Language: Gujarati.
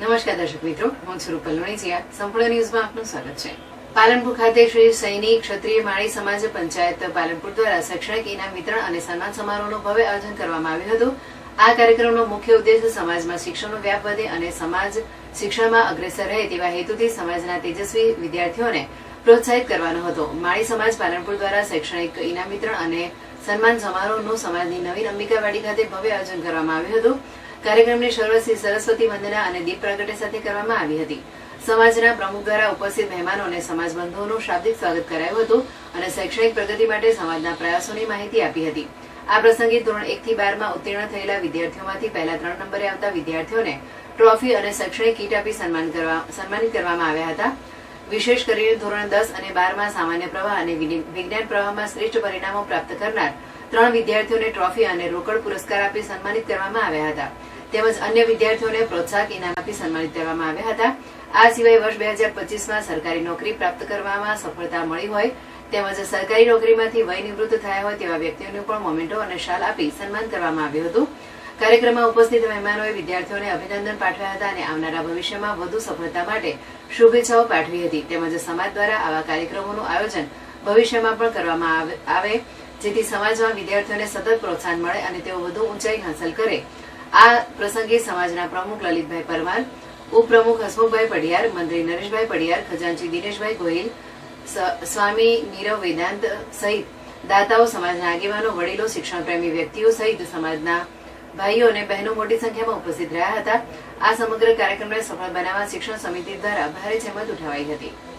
નમસ્કાર દર્શક મિત્રો, હું છું રૂપલ સંપૂર્ણ ન્યૂઝમાં આપનું સ્વાગત છે. પાલનપુર ખાતે શ્રી સૈનિક ક્ષત્રિય માળી સમાજ પંચાયત પાલનપુર દ્વારા શૈક્ષણિક ઇનામ વિતરણ અને સન્માન સમારોહનું ભવ્ય આયોજન કરવામાં આવ્યું હતું. આ કાર્યક્રમનો મુખ્ય ઉદ્દેશ સમાજમાં શિક્ષણનો વ્યાપ વધે અને સમાજ શિક્ષણમાં અગ્રેસર રહે તેવા હેતુથી સમાજના તેજસ્વી વિદ્યાર્થીઓને પ્રોત્સાહિત કરવાનો હતો. માળી સમાજ પાલનપુર દ્વારા શૈક્ષણિક ઇનામ વિતરણ અને સન્માન સમારોહનું સમાજની નવીન અંબિકાવાડી ખાતે ભવ્ય આયોજન કરવામાં આવ્યું હતું. કાર્યક્રમની શરૂઆત શ્રી સરસ્વતી વંદના અને દીપ પ્રાગટ્ય સાથે કરવામાં આવી હતી. સમાજના પ્રમુખ દ્વારા ઉપસ્થિત મહેમાનો અને સમાજબંધુઓનું શાબ્દિક સ્વાગત કરાયું હતું અને શૈક્ષણિક પ્રગતિ માટે સમાજના પ્રયાસોની માહિતી આપી હતી. આ પ્રસંગે ધોરણ એક થી બારમાં ઉત્તીર્ણ થયેલા વિદ્યાર્થીઓમાંથી પહેલા ત્રણ નંબરે આવતા વિદ્યાર્થીઓને ટ્રોફી અને શૈક્ષણિક કીટ આપી સન્માન કરવા, સન્માનિત કરવામાં આવ્યા હતા. વિશેષ કરીને ધોરણ દસ અને બારમાં સામાન્ય પ્રવાહ અને વિજ્ઞાન પ્રવાહમાં શ્રેષ્ઠ પરિણામો પ્રાપ્ત કરનાર ત્રણ વિદ્યાર્થીઓને ટ્રોફી અને રોકડ પુરસ્કાર આપી સન્માનિત કરવામાં આવ્યા હતા. તેમજ અન્ય વિદ્યાર્થીઓને પ્રોત્સાહક ઇનામ આપી સન્માનિત કરવામાં આવ્યા હતા. આ સિવાય વર્ષ બે હજાર પચીસમાં સરકારી નોકરી પ્રાપ્ત કરવામાં સફળતા મળી હોય તેમજ સરકારી નોકરીમાંથી વય નિવૃત્ત થયા હોય તેવા વ્યક્તિઓને પણ મોમેન્ટો અને શાલ આપી સન્માન કરવામાં આવ્યું હતું. કાર્યક્રમમાં ઉપસ્થિત મહેમાનોએ વિદ્યાર્થીઓને અભિનંદન પાઠવ્યા હતા અને આવનારા ભવિષ્યમાં વધુ સફળતા માટે શુભેચ્છાઓ પાઠવી હતી. તેમજ સમાજ દ્વારા આવા કાર્યક્રમોનું આયોજન ભવિષ્યમાં પણ કરવામાં આવે- જેથી સમાજમાં વિદ્યાર્થીઓને સતત પ્રોત્સાહન મળે અને તેઓ વધુ ઊંચાઈ હાંસલ કરે. આ પ્રસંગે સમાજના પ્રમુખ લલિતભાઈ પરમાર, ઉપપ્રમુખ હસમુખભાઈ પડિયાર મંત્રી નરેશભાઈ પડિયાર ખજાનચી દિનેશભાઈ ગોહિલ સ્વામી નીરવ વેદાંત સહિત દાતાઓ, સમાજના આગેવાનો, વડીલો, શિક્ષણપ્રેમી વ્યક્તિઓ સહિત સમાજના ભાઈઓ અને બહેનો મોટી સંખ્યામાં ઉપસ્થિત રહ્યા હતા. આ સમગ્ર કાર્યક્રમને સફળ બનાવવા શિક્ષણ સમિતિ દ્વારા ભારે જહેમત ઉઠાવાઈ હતી.